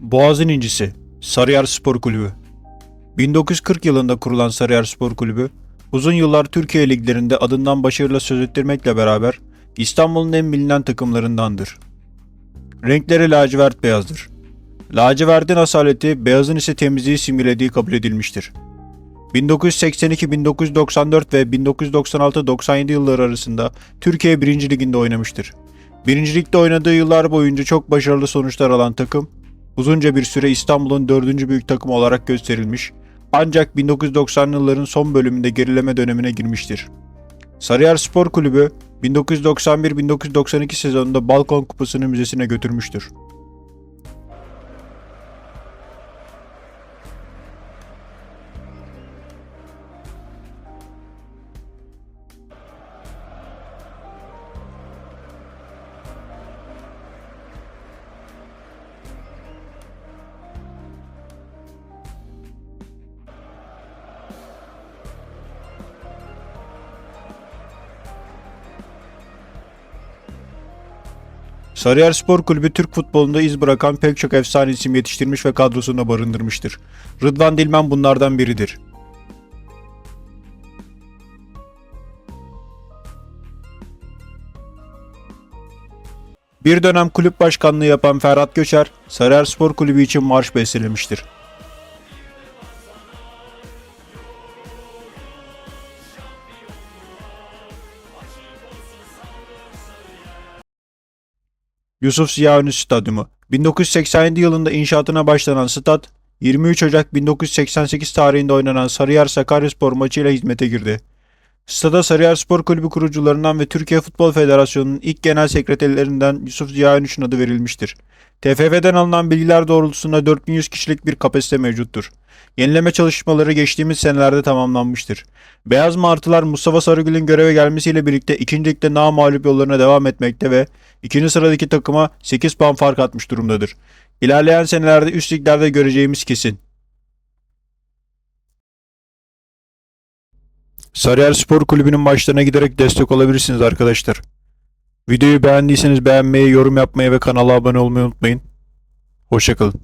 Boğaz'ın incisi Sarıyer Spor Kulübü 1940 yılında kurulan Sarıyer Spor Kulübü, uzun yıllar Türkiye liglerinde adından başarıyla söz ettirmekle beraber İstanbul'un en bilinen takımlarındandır. Renkleri lacivert beyazdır. Lacivertin asaleti, beyazın ise temizliği simgelediği kabul edilmiştir. 1982, 1994 ve 1996-97 yılları arasında Türkiye 1. Liginde oynamıştır. 1. Ligde oynadığı yıllar boyunca çok başarılı sonuçlar alan takım, uzunca bir süre İstanbul'un dördüncü büyük takımı olarak gösterilmiş ancak 1990'lı yılların son bölümünde gerileme dönemine girmiştir. Sarıyer Spor Kulübü 1991-1992 sezonunda Balkon Kupası'nı müzesine götürmüştür. Sarıyer Spor Kulübü Türk futbolunda iz bırakan pek çok efsane isim yetiştirmiş ve kadrosunda barındırmıştır. Rıdvan Dilmen bunlardan biridir. Bir dönem kulüp başkanlığı yapan Ferhat Göçer, Sarıyer Spor Kulübü için marş bestelemiştir. Yusuf Ziya Ünlü Stadyumu 1987 yılında inşaatına başlanan stat, 23 Ocak 1988 tarihinde oynanan Sarıyer Sakaryaspor maçıyla hizmete girdi. Stada Sarıyer Spor Kulübü kurucularından ve Türkiye Futbol Federasyonu'nun ilk genel sekreterlerinden Yusuf Ziya Ünlü'nün adı verilmiştir. TFF'den alınan bilgiler doğrultusunda 4100 kişilik bir kapasite mevcuttur. Yenileme çalışmaları geçtiğimiz senelerde tamamlanmıştır. Beyaz Martılar Mustafa Sarıgül'ün göreve gelmesiyle birlikte ikinci ligde mağlup yollarına devam etmekte ve ikinci sıradaki takıma 8 puan fark atmış durumdadır. İlerleyen senelerde üst liglerde göreceğimiz kesin. Sarıyer Spor Kulübü'nün maçlarına giderek destek olabilirsiniz arkadaşlar. Videoyu beğendiyseniz beğenmeyi, yorum yapmayı ve kanala abone olmayı unutmayın. Hoşçakalın.